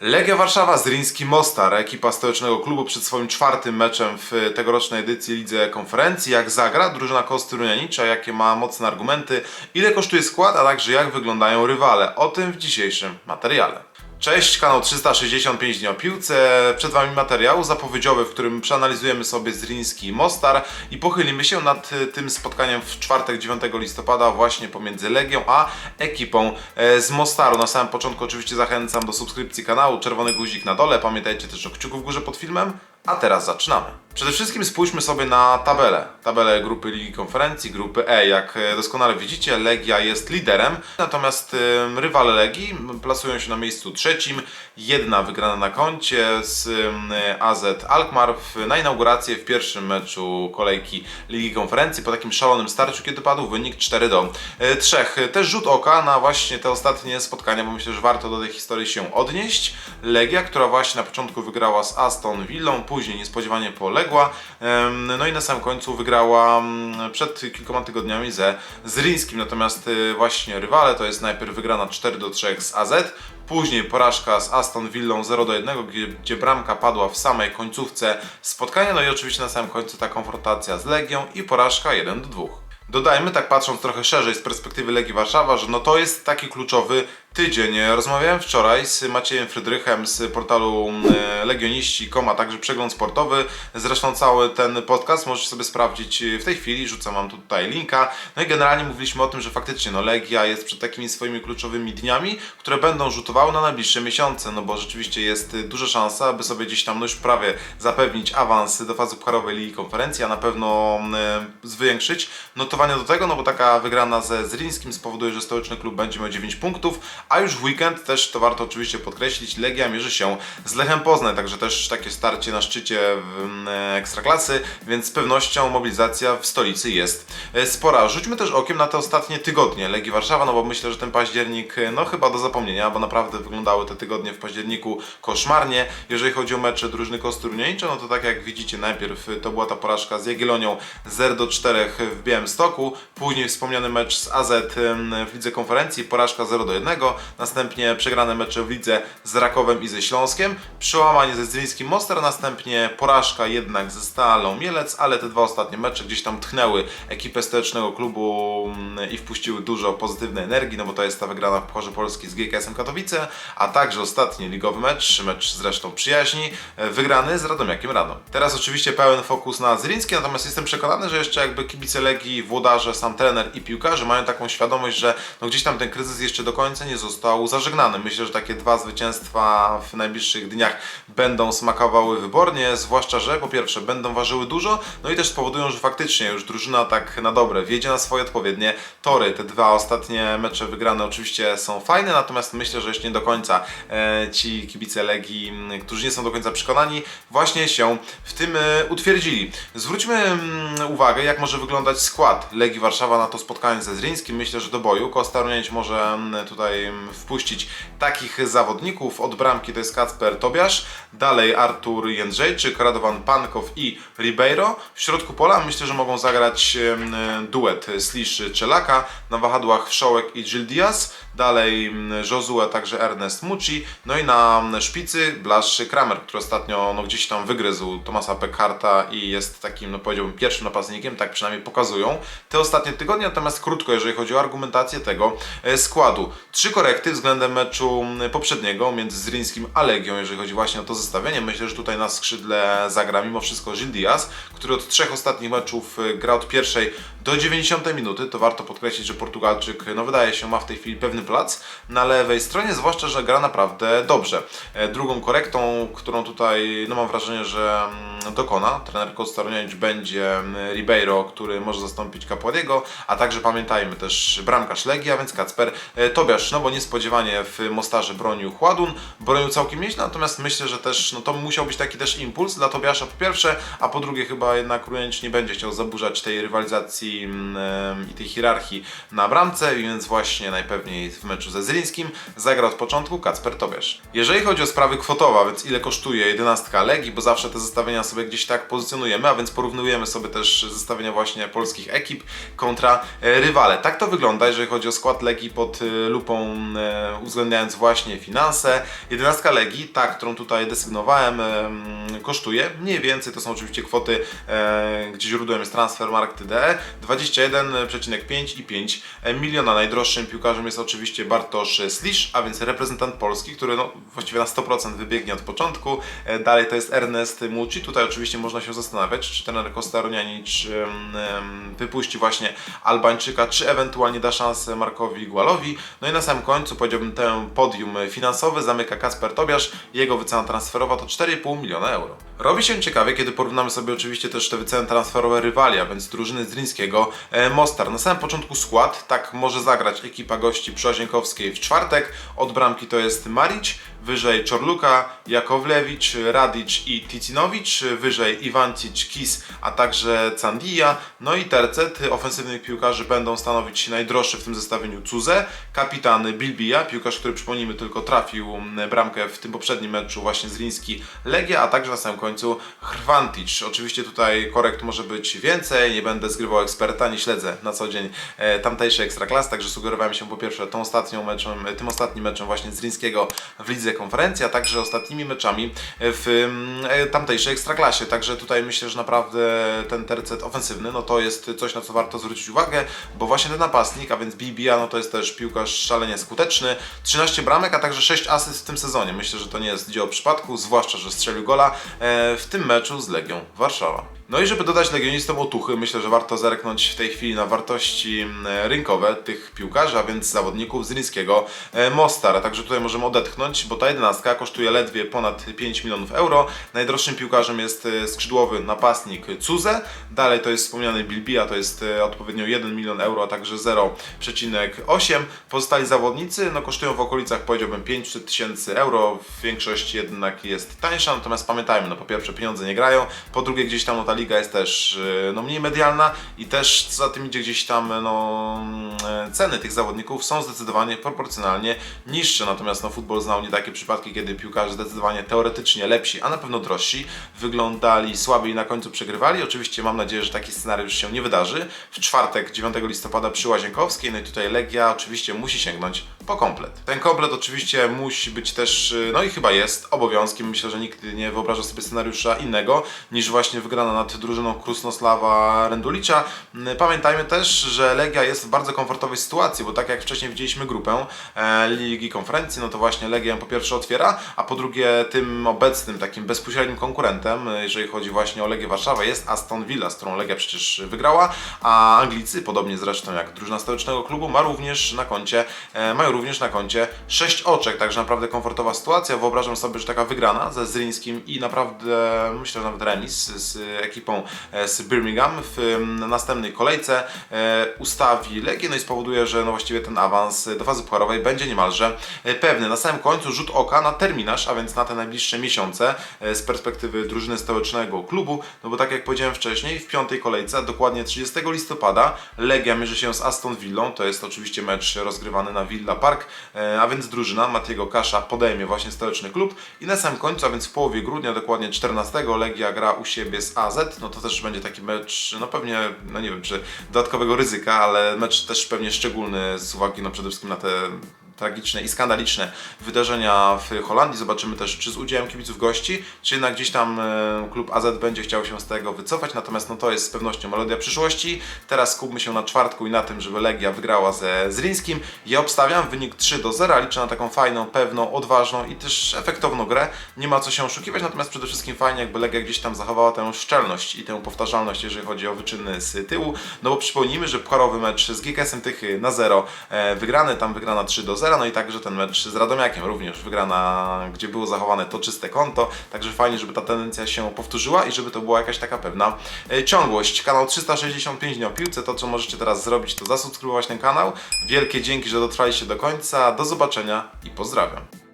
Legia Warszawa, Zriński Mostar, ekipa stołecznego klubu przed swoim czwartym meczem w tegorocznej edycji Lidze Konferencji. Jak zagra drużyna Kostrunianicza, jakie ma mocne argumenty, ile kosztuje skład, a także jak wyglądają rywale. O tym w dzisiejszym materiale. Cześć, kanał 365 dni o piłce. Przed Wami materiał zapowiedziowy, w którym przeanalizujemy sobie Zriński Mostar i pochylimy się nad y, tym spotkaniem w czwartek 9 listopada właśnie pomiędzy Legią a ekipą e, z Mostaru. Na samym początku oczywiście zachęcam do subskrypcji kanału, czerwony guzik na dole. Pamiętajcie też o kciuku w górze pod filmem. A teraz zaczynamy. Przede wszystkim spójrzmy sobie na tabelę. Tabelę grupy Ligi Konferencji, grupy E. Jak e, doskonale widzicie, Legia jest liderem, natomiast e, rywale Legii plasują się na miejscu trzecim. Jedna wygrana na koncie z e, AZ Alkmaar na inaugurację w pierwszym meczu kolejki Ligi Konferencji po takim szalonym starciu, kiedy padł wynik 4 do 3. Też rzut oka na właśnie te ostatnie spotkania, bo myślę, że warto do tej historii się odnieść. Legia, która właśnie na początku wygrała z Aston Villą, później niespodziewanie poległa. No i na samym końcu wygrała mm, przed kilkoma tygodniami ze Zrińskim. Natomiast y, właśnie rywale to jest najpierw wygrana 4 do 3 z AZ, później porażka z Aston Villą 0 do 1, gdzie, gdzie bramka padła w samej końcówce spotkania. No i oczywiście na samym końcu ta konfrontacja z Legią i porażka 1 do 2. Dodajmy, tak patrząc trochę szerzej z perspektywy Legii Warszawa, że no to jest taki kluczowy tydzień. Rozmawiałem wczoraj z Maciejem Frydrychem z portalu e, Legioniści.com, a także przegląd sportowy. Zresztą cały ten podcast możesz sobie sprawdzić w tej chwili, rzucam wam tutaj linka. No i generalnie mówiliśmy o tym, że faktycznie no Legia jest przed takimi swoimi kluczowymi dniami, które będą rzutowały na najbliższe miesiące, no bo rzeczywiście jest duża szansa, aby sobie gdzieś tam no już prawie zapewnić awans do fazy pucharowej Ligi Konferencji, a na pewno e, zwiększyć notowania do tego, no bo taka wygrana ze Zrińskim spowoduje, że stołeczny klub będzie miał 9 punktów, a już w weekend też to warto oczywiście podkreślić, Legia mierzy się z Lechem Poznań, także też takie starcie na szczycie e, Ekstraklasy, więc z pewnością mobilizacja w stolicy jest e, spora. Rzućmy też okiem na te ostatnie tygodnie Legii Warszawa, no bo myślę, że ten październik e, no chyba do zapomnienia, bo naprawdę wyglądały te tygodnie w październiku koszmarnie. Jeżeli chodzi o mecze drużyny Kostruniańcze, no to tak jak widzicie, najpierw to była ta porażka z Jagiellonią 0 do 4 w Białymstoku, później wspomniany mecz z AZ w Lidze Konferencji, porażka 0 do 1, następnie przegrane mecze w Lidze z Rakowem i ze Śląskiem, przełamanie ze Zryńskim Mostar, następnie porażka jednak ze Stalą Mielec, ale te dwa ostatnie mecze gdzieś tam tchnęły ekipę stołecznego klubu mm, i wpuściły dużo pozytywnej energii, no bo to jest ta wygrana w Pucharze Polski z GKS-em Katowice, a także ostatni ligowy mecz, mecz zresztą przyjaźni, e, wygrany z Radomiakiem Radom. Teraz oczywiście pełen fokus na Zryński, natomiast jestem przekonany, że jeszcze jakby kibice Legii, włodarze, sam trener i piłkarze mają taką świadomość, że no gdzieś tam ten kryzys jeszcze do końca nie został zażegnany. Myślę, że takie dwa zwycięstwa w najbliższych dniach będą smakowały wybornie, zwłaszcza, że po pierwsze będą ważyły dużo, no i też spowodują, że faktycznie już drużyna tak na dobre wjedzie na swoje odpowiednie tory. Te dwa ostatnie mecze wygrane oczywiście są fajne, natomiast myślę, że jeszcze nie do końca e, ci kibice Legii, m, którzy nie są do końca przekonani, właśnie się w tym e, utwierdzili. Zwróćmy mm, uwagę, jak może wyglądać skład Legii Warszawa na to spotkanie ze Zrińskim. Myślę, że do boju Kostarunięć może mm, tutaj mm, wpuścić takich zawodników. Od bramki to jest Kacper Tobiasz, dalej Artur Jędrzejczyk, Radovan Pankow i Ribeiro. W środku pola myślę, że mogą zagrać duet Slisz Czelaka, na wahadłach Wszołek i Gil Diaz, dalej Josue, także Ernest Mucci, no i na szpicy Blasz Kramer, który ostatnio no, gdzieś tam wygryzł Tomasa Pekharta i jest takim, no powiedziałbym, pierwszym napastnikiem, tak przynajmniej pokazują te ostatnie tygodnie, natomiast krótko, jeżeli chodzi o argumentację tego e, składu. Trzy korekty względem meczu poprzedniego między Zrińskim a Legią, jeżeli chodzi właśnie o to zestawienie. Myślę, że tutaj na skrzydle zagra mimo wszystko Gil Diaz, który od trzech ostatnich meczów e, gra od pierwszej do 90 minuty. To warto podkreślić, że Portugalczyk, no wydaje się, ma w tej chwili pewny plac na lewej stronie, zwłaszcza, że gra naprawdę dobrze. E, Drugą korektą, którą tutaj, no mam wrażenie, że mm, dokona trener Kostaroniewicz będzie mm, Ribeiro, który może zastąpić Capuadiego, a także pamiętajmy też bramkarz Legii, a więc Kacper e, Tobiasz, no bo niespodziewanie w Mostarze bronił Chładun, bronił całkiem nieźle, natomiast myślę, że też, no to musiał być taki też impuls dla Tobiasza po pierwsze, a po drugie chyba jednak Rujęć nie będzie chciał zaburzać tej rywalizacji i, tej hierarchii na bramce, więc właśnie najpewniej w meczu ze Zrińskim zagra od początku Kacper Tobiasz. Jeżeli chodzi o sprawy kwotowe, więc ile kosztuje 11 Legii, bo zawsze te zestawienia sobie gdzieś tak pozycjonujemy, a więc porównujemy sobie też zestawienia właśnie polskich ekip kontra e, rywale. Tak to wygląda, jeżeli chodzi o skład Legii pod e, lupą, e, uwzględniając właśnie finanse. 11 Legii, ta, którą tutaj desygnowałem, em, kosztuje mniej więcej, to są oczywiście kwoty, gdzie źródłem jest Transfermarkt.de, 21,5 i 5 miliona. Najdroższym piłkarzem jest oczywiście Bartosz Slisz, a więc reprezentant Polski, który no, właściwie na 100% wybiegnie od początku. E, Dalej to jest Ernest Muci. Tutaj oczywiście można się zastanawiać, czy trener Kostaronianic em, em, wypuści właśnie Albańczyka, czy ewentualnie da szansę Markowi Gualowi. No i na samym końcu powiedziałbym ten podium finansowy zamyka Kasper Tobiasz. Jego wycena transferowa to 4,5 miliona euro. Robi się ciekawie, kiedy porównamy sobie oczywiście też te wyceny transferowe rywali, a więc drużyny Zrińskiego e, Mostar. Na samym początku skład, tak może zagrać ekipa gości Przyłazienkowskiej w czwartek. Od bramki to jest Marić, wyżej Czorluka, Jakowlewicz, Radic i Ticinowicz, wyżej Iwancic, Kis, a także Candija. No i tercet ofensywnych piłkarzy będą stanowić najdroższy w tym zestawieniu Cuze, kapitan Bilbija, piłkarz, który przypomnijmy tylko trafił bramkę w tym poprzednim meczu właśnie z Liński Legia, a także na samym końcu Hrvantic. Oczywiście tutaj korekt może być więcej, nie będę zgrywał eksperta, nie śledzę na co dzień e, tamtejszej ekstraklasy, także sugerowałem się po pierwsze tą ostatnią meczem, tym ostatnim meczem właśnie z Lińskiego w lidze konferencji, a także ostatnimi meczami w mm, e, tamtejszej ekstraklasie. Także tutaj myślę, że naprawdę ten tercet ofensywny, no to jest coś, na co warto zwrócić uwagę, bo właśnie ten napastnik, a więc Bibia, no to jest też piłkarz szalenie skuteczny. 13 bramek, a także 6 asyst w tym sezonie. Myślę, że to nie jest dzieło przypadku, zwłaszcza, że strzelił gola e, w tym meczu z Legią Warszawa. No i żeby dodać legionistom otuchy, myślę, że warto zerknąć w tej chwili na wartości mm, rynkowe tych piłkarzy, a więc zawodników z Ryńskiego e, Mostar. Także tutaj możemy odetchnąć, bo ta jedenastka kosztuje ledwie ponad 5 milionów euro. Najdroższym piłkarzem jest e, skrzydłowy napastnik Cuze. Dalej to jest wspomniany Bilbia, to jest e, odpowiednio 1 milion euro, a także 0,8. Pozostali zawodnicy no, kosztują w okolicach powiedziałbym 500 tysięcy euro. W większości jednak jest tańsza, natomiast pamiętajmy, no po pierwsze pieniądze nie grają, po drugie gdzieś tam no, liga jest też e, no, mniej medialna i też co za tym idzie gdzieś tam no, e, ceny tych zawodników są zdecydowanie proporcjonalnie niższe. Natomiast no, futbol znał nie takie przypadki, kiedy piłkarze zdecydowanie teoretycznie lepsi, a na pewno drożsi, wyglądali słabiej i na końcu przegrywali. Oczywiście mam nadzieję, że taki scenariusz się nie wydarzy. W czwartek 9 listopada przy Łazienkowskiej, no i tutaj Legia oczywiście musi sięgnąć po komplet. Ten komplet oczywiście musi być też, y, no i chyba jest obowiązkiem. Myślę, że nikt nie wyobraża sobie scenariusza innego niż właśnie wygrana nad drużyną Krusnosława Rendulicza. Mm, Pamiętajmy też, że Legia jest w bardzo komfortowej sytuacji, bo tak jak wcześniej widzieliśmy grupę e, Ligi Konferencji, no to właśnie Legia po pierwsze otwiera, a po drugie tym obecnym takim bezpośrednim konkurentem, e, jeżeli chodzi właśnie o Legię Warszawa, jest Aston Villa, z którą Legia przecież wygrała, a Anglicy, podobnie zresztą jak drużyna stołecznego klubu, ma również na koncie, e, mają również na koncie 6 oczek, także naprawdę komfortowa sytuacja. Wyobrażam sobie, że taka wygrana ze Zryńskim i naprawdę myślę, że nawet remis z ekipą e, z Birmingham w następnej kolejce e, ustawi Legię, no i spowoduje, że no właściwie ten awans do fazy pucharowej będzie niemalże e, pewny. Na samym końcu rzut oka na terminarz, a więc na te najbliższe miesiące e, z perspektywy drużyny stołecznego klubu, no bo tak jak powiedziałem wcześniej, w piątej kolejce, dokładnie 30 listopada, Legia mierzy się z Aston Villą, to jest oczywiście mecz rozgrywany na Villa Park, e, a więc drużyna Matiego Kasza podejmie właśnie stołeczny klub. I na samym końcu, a więc w połowie grudnia, dokładnie 14, Legia gra u siebie z AZ, no to też będzie taki mecz, no pewnie, no nie wiem, czy dodatkowego ryzyka, ale mecz też pewnie szczególny z uwagi no przede wszystkim na te tragiczne i skandaliczne wydarzenia w Holandii. Zobaczymy też, czy z udziałem kibiców gości, czy jednak gdzieś tam e, klub AZ będzie chciał się z tego wycofać. Natomiast no to jest z pewnością melodia przyszłości. Teraz skupmy się na czwartku i na tym, żeby Legia wygrała ze Zrińskim. Ja obstawiam wynik 3 do 0. Liczę na taką fajną, pewną, odważną i też efektowną grę. Nie ma co się oszukiwać, natomiast przede wszystkim fajnie, jakby Legia gdzieś tam zachowała tę szczelność i tę powtarzalność, jeżeli chodzi o wyczyny z tyłu. No bo przypomnijmy, że pucharowy mecz z GKS-em Tychy na 0 e, wygrany, tam wygrana 3 do 0. No i także ten mecz z Radomiakiem również wygrana, gdzie było zachowane to czyste konto. Także fajnie, żeby ta tendencja się powtórzyła i żeby to była jakaś taka pewna e, ciągłość. Kanał 365 dni o piłce. To, co możecie teraz zrobić, to zasubskrybować ten kanał. Wielkie dzięki, że dotrwaliście do końca. Do zobaczenia i pozdrawiam.